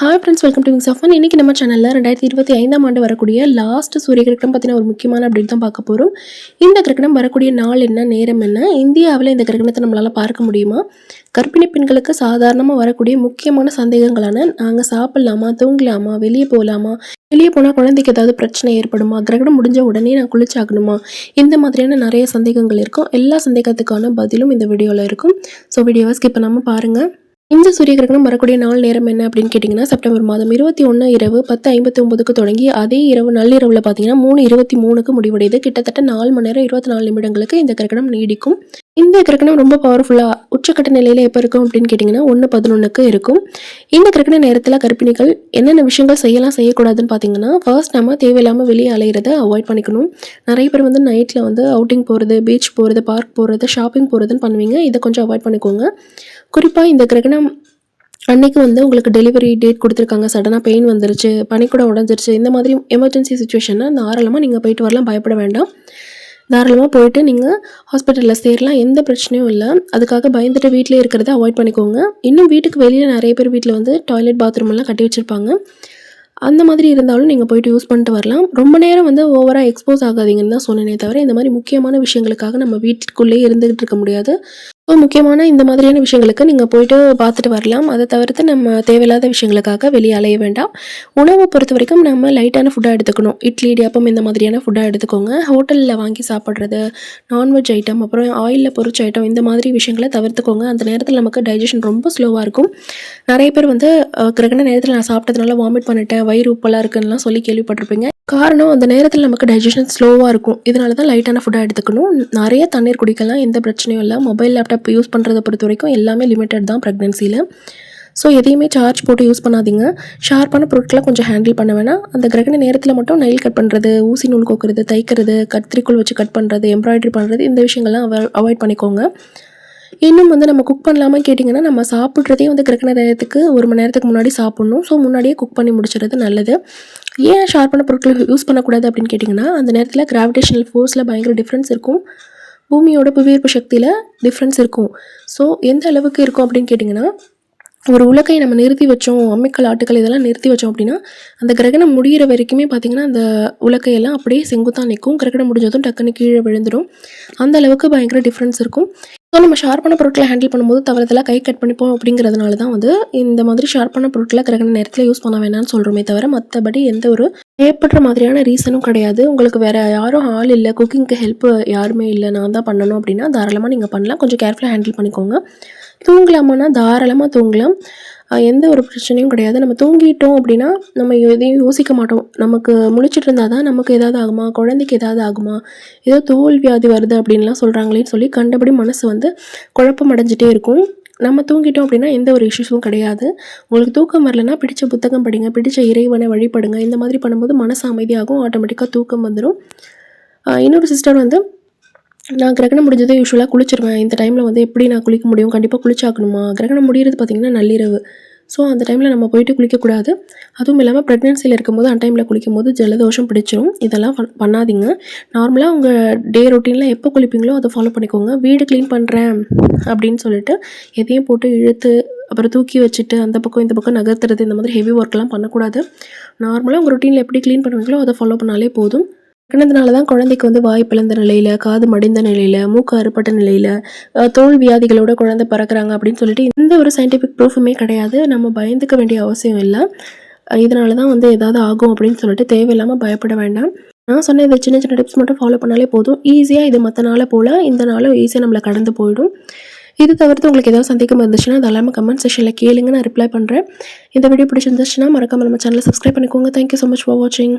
Hi friends welcome to wings of one இன்றைக்கி நம்ம சேனலில் ரெண்டாயிரத்தி இருபத்தி ஐந்தாம் ஆண்டு வரக்கூடிய லாஸ்ட் சூரிய கிரகணம் பற்றின ஒரு முக்கியமான அப்டேட் தான் பார்க்க போகிறோம் இந்த கிரகணம் வரக்கூடிய நாள் என்ன நேரம் என்ன இந்தியாவில் இந்த கிரகணத்தை நம்மளால் பார்க்க முடியுமா? கர்ப்பிணி பெண்களுக்கு சாதாரணமாக வரக்கூடிய முக்கியமான சந்தேகங்களான நாங்கள் சாப்பிட்லாமா தூங்கலாமா வெளியே போகலாமா வெளியே போனால் குழந்தைக்கு ஏதாவது பிரச்சனை ஏற்படுமா கிரகணம் முடிஞ்ச உடனே நான் குளிச்சாகணுமா இந்த மாதிரியான நிறைய சந்தேகங்கள் இருக்கும். எல்லா சந்தேகத்துக்கான பதிலும் இந்த வீடியோவில் இருக்கும். ஸோ வீடியோவை ஸ்கிப் பண்ணாமல் பாருங்கள் இந்த சூரிய கிரகணம் வரக்கூடிய நாள் நேரம் என்ன அப்படின்னு கேட்டிங்கன்னா செப்டம்பர் மாதம் இருபத்தி ஒன்று இரவு பத்து ஐம்பத்தி ஒன்பதுக்கு தொடங்கி அதே இரவு நள்ளிரவில் பார்த்தீங்கன்னா மூணு இருபத்தி மூணுக்கு முடிவடையுது. கிட்டத்தட்ட நாலு மணி நேரம் இருபத்தி நாலு நிமிடங்களுக்கு இந்த கிரகணம் நீடிக்கும். இந்த கிரகணம் ரொம்ப பவர்ஃபுல்லாக உச்சக்கட்ட நிலையில் எப்போ இருக்கும் அப்படின்னு கேட்டிங்கன்னா ஒன்று பதினொன்றுக்கு இருக்கும். இந்த கிரகண நேரத்தில் கர்ப்பிணிகள் என்னென்ன விஷயங்கள் செய்யலாம் செய்யக்கூடாதுன்னு பார்த்தீங்கன்னா ஃபர்ஸ்ட் நம்ம தேவையில்லாமல் வெளியே அலையிறத அவாய்ட் பண்ணிக்கணும். நிறைய பேர் வந்து நைட்டில் வந்து அவுட்டிங் போகிறது பீச் போகிறது பார்க் போகிறது ஷாப்பிங் போகிறதுன்னு பண்ணுவீங்க. இதை கொஞ்சம் அவாய்ட் பண்ணிக்கோங்க. குறிப்பாக இந்த கிரகணம் அன்னைக்கு வந்து உங்களுக்கு டெலிவரி டேட் கொடுத்துருக்காங்க. சடனாக பெயின் வந்துருச்சு பனிக்கூட உடஞ்சிருச்சு. இந்த மாதிரி எமர்ஜென்சி சுச்சுவேஷனில் தாராளமாக நீங்கள் போயிட்டு வரலாம் பயப்பட வேண்டாம். தாராளமாக போயிட்டு நீங்கள் ஹாஸ்பிட்டலில் சேரலாம் எந்த பிரச்சனையும் இல்லை. அதுக்காக பயந்துட்டு வீட்டிலே இருக்கிறத அவாய்ட் பண்ணிக்கோங்க. இன்னும் வீட்டுக்கு வெளியில் நிறைய பேர் வீட்டில் வந்து டாய்லெட் பாத்ரூம் எல்லாம் கட்டி வச்சுருப்பாங்க. அந்த மாதிரி இருந்தாலும் நீங்கள் போயிட்டு யூஸ் பண்ணிட்டு வரலாம். ரொம்ப நேரம் வந்து ஓவராக எக்ஸ்போஸ் ஆகாதீங்கன்னு தான் சொன்னேனே தவிர இந்த மாதிரி முக்கியமான விஷயங்களுக்காக நம்ம வீட்டுக்குள்ளேயே இருந்துகிட்டு இருக்க முடியாது. ஸோ முக்கியமான இந்த மாதிரியான விஷயங்களுக்கு நீங்கள் போயிட்டு பார்த்துட்டு வரலாம். அதை தவிர்த்து நம்ம தேவையில்லாத விஷயங்களுக்காக வெளியே அலைய வேண்டாம். உணவை பொறுத்த வரைக்கும் நம்ம லைட்டான ஃபுட்டாக எடுத்துக்கணும். இட்லி இடியாப்பம் இந்த மாதிரியான ஃபுட்டாக எடுத்துக்கோங்க. ஹோட்டலில் வாங்கி சாப்பிட்றது நான்வெஜ் ஐட்டம் அப்புறம் ஆயிலில் பொறிச்ச ஐட்டம் இந்த மாதிரி விஷயங்களை தவிர்த்துக்கோங்க. அந்த நேரத்தில் நமக்கு டைஜஷன் ரொம்ப ஸ்லோவாக இருக்கும். நிறைய பேர் வந்து கிரகண நேரத்தில் நான் சாப்பிட்டதுனால வாமிட் பண்ணிட்டேன் வயிறு உப்பெல்லாம் இருக்குன்னுலாம் சொல்லி கேள்விப்பட்டிருப்பீங்க. காரணம் அந்த நேரத்தில் நமக்கு டைஜஷன் ஸ்லோவாக இருக்கும். இதனால தான் லைட்டான ஃபுட்டாக எடுத்துக்கணும். நிறைய தண்ணீர் குடிக்கலாம். எந்த பிரச்சனையும் இல்லை. மொபைல் லேப்டாப் யூஸ் பண்ணுறதை பொறுத்த வரைக்கும் எல்லாமே லிமிட்டட் தான் ப்ரெக்னென்சியில் ஸோ எதையுமே சார்ஜ் போட்டு யூஸ் பண்ணாதீங்க. ஷார்ப்பான பொருட்களை கொஞ்சம் ஹேண்டில் பண்ண வேணாம். அந்த கிரகண நேரத்தில் மட்டும் நெயில் கட் பண்ணுறது ஊசி நூல் கோக்குறது தைக்கிறது கத்திரிக்குள் வச்சு கட் பண்ணுறது எம்ப்ராய்டரி பண்ணுறது இந்த விஷயங்கள்லாம் அவாய்ட் பண்ணிக்கோங்க. இன்னும் வந்து நம்ம குக் பண்ணலாமா கேட்டிங்கன்னா நம்ம சாப்பிட்றதே வந்து கிரகண நேரத்துக்கு ஒரு மணி நேரத்துக்கு முன்னாடி சாப்பிட்ணும். ஸோ முன்னாடியே குக் பண்ணி முடிச்சுறது நல்லது. ஏன் ஷார்ப்பான பொருட்கள் யூஸ் பண்ணக்கூடாது அப்படின்னு கேட்டிங்கன்னா அந்த நேரத்தில் கிராவிடேஷனல் ஃபோர்ஸில் பயங்கர டிஃப்ரென்ஸ் இருக்கும். பூமியோட புவியீர்ப்பு சக்தியில் டிஃப்ரென்ஸ் இருக்கும். ஸோ எந்த அளவுக்கு இருக்கும் அப்படின்னு கேட்டிங்கன்னா ஒரு உலகை நம்ம நிறுத்தி வச்சோம் அம்மிக்கல் ஆட்டுக்கள் இதெல்லாம் நிறுத்தி வச்சோம் அப்படின்னா அந்த கிரகணம் முடிகிற வரைக்குமே பார்த்திங்கன்னா அந்த உலக்கையெல்லாம் அப்படியே செங்குத்தான் நிற்கும். கிரகணம் முடிஞ்சதும் டக்குன்னு கீழே விழுந்துடும். அந்த அளவுக்கு பயங்கர டிஃப்ரென்ஸ் இருக்கும். ஸோ நம்ம ஷார்ப்பான பொருட்களை ஹேண்டில் பண்ணும்போது தவறுதலாக கை கட் பண்ணிப்போம் அப்படிங்கிறதுனால தான் வந்து இந்த மாதிரி ஷார்ப்பான பொருட்களை கிரகண நேரத்தில் யூஸ் பண்ண வேணாம்னு சொல்கிறோமே தவிர மற்றபடி எந்த ஒரு ஏற்படுற மாதிரியான ரீசனும் கிடையாது. உங்களுக்கு வேறு யாரும் ஆள் இல்லை குக்கிங்க்கு ஹெல்ப் யாருமே இல்லை நான் தான் பண்ணணும் அப்படின்னா தாராளமாக நீங்கள் பண்ணலாம். கொஞ்சம் கேர்ஃபுல்லாக ஹேண்டில் பண்ணிக்கோங்க. தூங்கலாமான்னா தாராளமாக தூங்கலாம். எந்த ஒரு பிரச்சனையும் கிடையாது. நம்ம தூங்கிட்டோம் அப்படின்னா நம்ம எதையும் யோசிக்க மாட்டோம். நமக்கு முழிச்சிட்டு இருந்தால் தான் நமக்கு ஏதாவது ஆகுமா? குழந்தைக்கு ஏதாவது ஆகுமா? ஏதோ தோல் வியாதி வருது அப்படின்லாம் சொல்கிறாங்களேன்னு சொல்லி கண்டபடி மனசு வந்து குழப்பம் அடைஞ்சிட்டே இருக்கும். நம்ம தூங்கிட்டோம் அப்படின்னா எந்த ஒரு இஷ்யூஸும் கிடையாது. உங்களுக்கு தூக்கம் வரலன்னா பிடிச்ச புத்தகம் படிங்க பிடிச்ச இறைவனை வழிபடுங்க. இந்த மாதிரி பண்ணும்போது மனசு அமைதியாகும் ஆட்டோமேட்டிக்காக தூக்கம் வந்துடும் இன்னொரு சிஸ்டர் வந்து நான் கிரகணம் முடிஞ்சது யூஸ்வலாக குளிச்சிருவேன். இந்த டைமில் வந்து எப்படி நான் குளிக்க முடியும்? கண்டிப்பாக குளிச்சாக்கணுமா? கிரகணம் முடிகிறது பார்த்திங்கன்னா நள்ளிரவு. ஸோ அந்த டைமில் நம்ம போயிட்டு குளிக்கக்கூடாது. அதுவும் இல்லாமல் ப்ரெக்னென்சியில் இருக்கும்போது அந்த டைமில் குளிக்கும் போது ஜலதோஷம் பிடிச்சிரும். இதெல்லாம் பண்ணாதீங்க. நார்மலாக உங்கள் டே ரொட்டீனில் எப்போ குளிப்பீங்களோ அதை ஃபாலோ பண்ணிக்கோங்க. வீடு க்ளீன் பண்ணுறேன் அப்படின்னு சொல்லிட்டு எதையும் போட்டு இழுத்து அப்புறம் தூக்கி வச்சுட்டு அந்த பக்கம் இந்த பக்கம் நகர்த்துறது இந்த மாதிரி ஹெவி ஒர்க்லாம் பண்ணக்கூடாது. நார்மலாக உங்கள் ரொட்டீனில் எப்படி க்ளீன் பண்ணுவீங்களோ அதை ஃபாலோ பண்ணாலே போதும். கிணதுனால தான் குழந்தைக்கு வந்து வாய் பிளந்த நிலையில் காது மடிந்த நிலையில் மூக்கு அறுப்பட்ட நிலையில் தோல் வியாதிகளோட குழந்தை பறக்கிறாங்க அப்படின்னு சொல்லிட்டு எந்த ஒரு சயின்டிஃபிக் ப்ரூஃபுமே கிடையாது. நம்ம பயந்துக்க வேண்டிய அவசியம் இல்லை. இதனால தான் வந்து ஏதாவது ஆகும் அப்படின்னு சொல்லிட்டு தேவையில்லாமல் பயப்பட வேண்டாம். நான் சொன்ன இந்த சின்ன சின்ன டிப்ஸ் மட்டும் ஃபாலோ பண்ணாலே போதும். ஈஸியாக இது மற்ற நாளை போல் இந்த நாளும் ஈஸியாக நம்மளை கடந்து போயிடும். இது தவிர்த்து உங்களுக்கு ஏதாவது சந்தேகம் இருந்துச்சுன்னா அது எல்லாமே கமெண்ட் செஷனில் கேளுங்க. நான் ரிப்ளை பண்ணுறேன் இந்த வீடியோ பிடிச்சிருந்துச்சுன்னா மறக்காமல் நம்ம சேனலை சப்ஸ்கிரைப் பண்ணிக்கோங்க. தேங்க்யூ ஸோ மச் ஃபார் வாட்சிங்